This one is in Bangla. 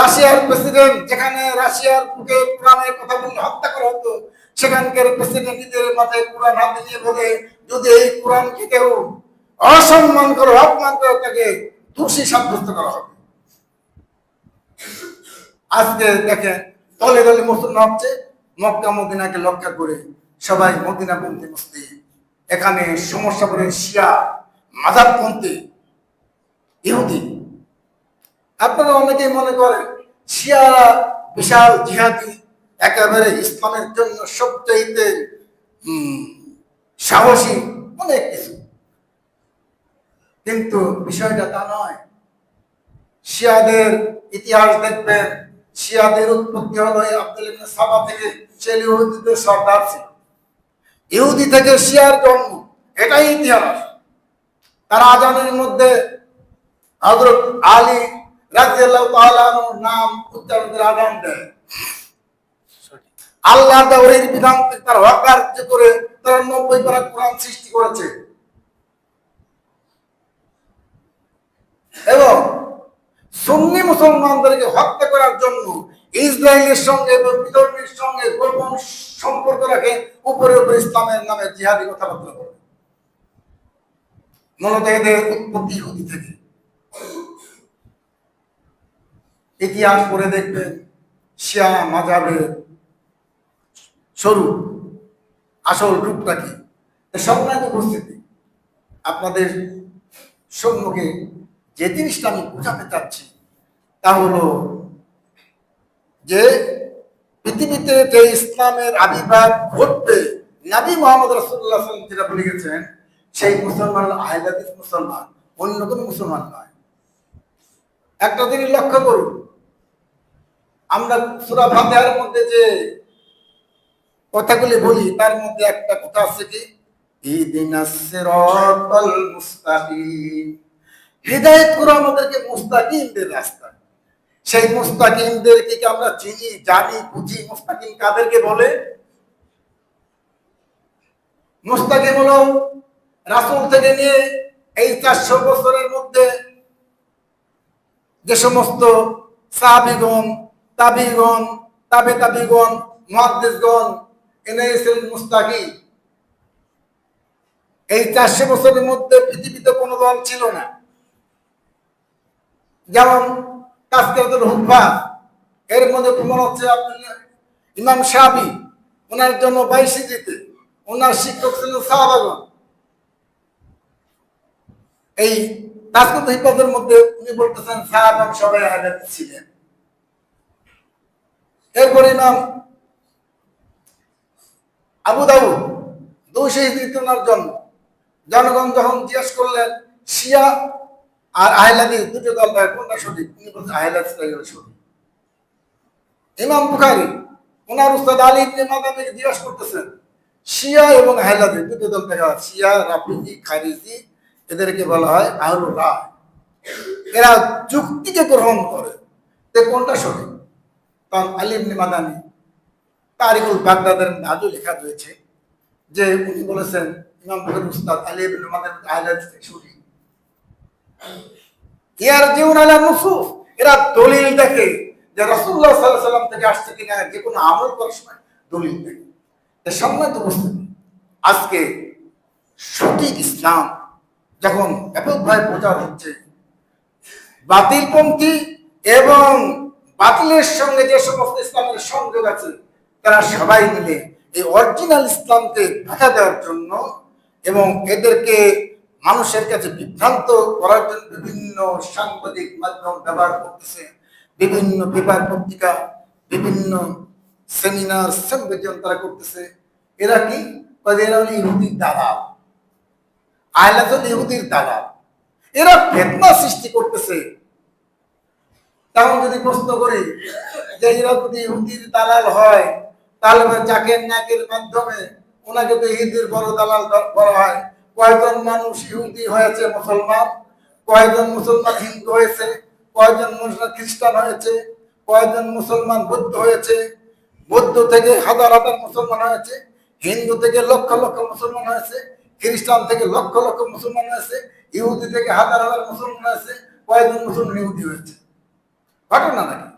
রাশিয়ার প্রেসিডেন্ট, যেখানে রাশিয়ার বুকে কোরআনের কথা বলে হত্যা করা হতো, সেখানকার প্রেসিডেন্ট নিজের মাথায় কোরআন হাতে নিয়ে বলে, যদি এই কোরআনকে কেউ অসম্মান করে, অপমান করে, তাকে দোষী সাব্যস্ত করা হবে। আজকে দেখেন দলে দলে মুসলমান হচ্ছে, মক্কা মদিনাকে লক্ষ্য করে সবাই মদিনা পন্থী মুস্তি এখানে সমস্যা করে শিয়া মাদাবপন্থী ইহুদি আপনারা অনেকেই মনে করেন, শিয়ারা বিশাল জিহাদি, একেবারে ইসলামের জন্য সবচাইতে সাহসী অনেক কিছু। কিন্তু বিষয়টা তা নয়। শিয়াদের ইতিহাস দেখবেন, শিয়াদের উৎপত্তি হলো আব্দুল সাবা থেকে সে ইহুদিদের সর্দার ছিল। ইহুদি থেকে শিয়ার জন্ম, এটাই ইতিহাস। তার আজানের মধ্যে হযরত আলী রাদিয়াল্লাহু তাআলা আনহুর নাম উচ্চারণ করে আজান দেয় আল্লাহ তাওহীদ বিধান তার হক কার্য করে তারা নব্বই পারা কোরআন সৃষ্টি করেছে। এবং সুন্নি মুসলমানদেরকে হত্যা করার জন্য ইসরায়েলের সঙ্গে এবং বিতর্কের সঙ্গে গোপন সম্পর্ক রাখে উপরে উপরে ইসলামের নামে জিহাদি কথাবার্তা বলে। মূলত এদের উৎপত্তি ইহুদি থেকে। ইতিহাস পড়ে দেখবেন শিয়া মাজাবের স্বরূপ আসল রূপটা কি? সম্রাট উপস্থিতি আপনাদের সম্মুখে যে জিনিসটা আমি বোঝাতে চাচ্ছি, তা হলো যে পৃথিবীতে যে ইসলামের আবির্ভাব ঘটবে, নাবি মোহাম্মদ রসুল্লাহ যেটা বলে গেছেন সেই মুসলমান হলো আহলাদিস মুসলমান, অন্য কোনো মুসলমান নয়। একটা জিনিস লক্ষ্য করুন আমরা সুরা ফাতিহার মধ্যে যে কথাগুলি বলি, তার মধ্যে একটা কথা আছে কি? আমাদেরকে রাস্তা। সেই মুস্তাকিমদেরকে কি আমরা চিনি, জানি, বুঝি? মুস্তাকিম কাদেরকে বলে? মুস্তাকিম হলো রাসূল থেকে নিয়ে এই চারশো বছরের মধ্যে যে সমস্ত সাহাবিগণ তাবিগণ, তাবে তাবিগণ, মুহাদ্দিসগণ এনে মুস্তাকি। এই চারশো বছরের মধ্যে পৃথিবীতে কোনো দল ছিল না। যেমন তাস্কিরাতুল হুফাজ এর মধ্যে প্রমাণ হচ্ছে ইমাম শাবি ওনার জন্য বাইশে যেতে ওনার শিক্ষক ছিলেন সাহাবাগণ। এই তাস্কিরাতুল হিফাজের মধ্যে উনি বলতেছেন সাহাবাগ সবাই আঘাত ছিলেন। এরপরে ইমাম আবু হিজড়িতে ওনার জন্ম জনগণ যখন জিজ্ঞেস করলেন, শিয়া আর আহলাদি দুটো দল কোনটা সঠিক? উনি বলছেন আহলাদ সঠিক। ইমাম বুখারি ওনার উস্তাদ আলী ইবনে মাদামিকে জিজ্ঞাসা করতেছেন, শিয়া এবং আহলাদি দুটো দল দেখা শিয়া, রাফিজি, খারিজি, এদেরকে বলা হয় আহলুর রায়। এরা যুক্তিকে গ্রহণ করে। তে কোনটা সঠিক? তখন আলী ইবনে মাদানি তারিকুল বাগদাদের নাজু লেখা রয়েছে যে উনি বলেছেন, ইমাম বুখারী উস্তাদ আলী ইবনে মাদানি আহলাদ সঠিক ইয়ার জীবন আলা নুসুস এরা দলিল দেখে যে রাসূলুল্লাহ সাল্লাল্লাহু সাল্লাম থেকে আসছে কিনা, যে কোনো আমল করার সময় দলিল দেখে। এর সম্মানিত উপস্থিতি, আজকে সঠিক ইসলাম যখন ব্যাপকভাবে প্রচার হচ্ছে, বাতিলপন্থী এবং বাতিলের সঙ্গে যে সমস্ত ইসলামের সংযোগ আছে, তারা সবাই মিলে এই অরিজিনাল ইসলামকে ঢাকা দেওয়ার জন্য এবং এদেরকে মানুষের কাছে বিভ্রান্ত করার জন্য বিভিন্ন সাংবাদিক মাধ্যম ব্যবহার করতেছে, বিভিন্ন পেপার পত্রিকা, বিভিন্ন সেমিনার সম্মেলন তারা করতেছে। এরা কি? এরা হলো ইহুদির দালাল আহলাদ হলো ইহুদির দালাল এরা ফেতনা সৃষ্টি করতেছে। তখন যদি প্রশ্ন করি যে ইহুদির দালাল হয়, তাহলে জাকের নাকের মাধ্যমে ওনাকে তো ইহুদির বড় দালাল বলা হয়। কয়জন মানুষ ইহুদি হয়েছে মুসলমান? কয়জন মুসলমান হিন্দু হয়েছে? কয়জন মুসলমান খ্রিস্টান হয়েছে? কয়জন মুসলমান বৌদ্ধ হয়েছে? বৌদ্ধ থেকে হাজার হাজার মুসলমান হয়েছে? হিন্দু থেকে লক্ষ লক্ষ মুসলমান হয়েছে? খ্রিস্টান থেকে লক্ষ লক্ষ মুসলমান হয়েছে? ইহুদি থেকে হাজার হাজার মুসলমান হয়েছে? কয়েকজন মুসলমান ইহুদি হয়েছে? घटना नहीं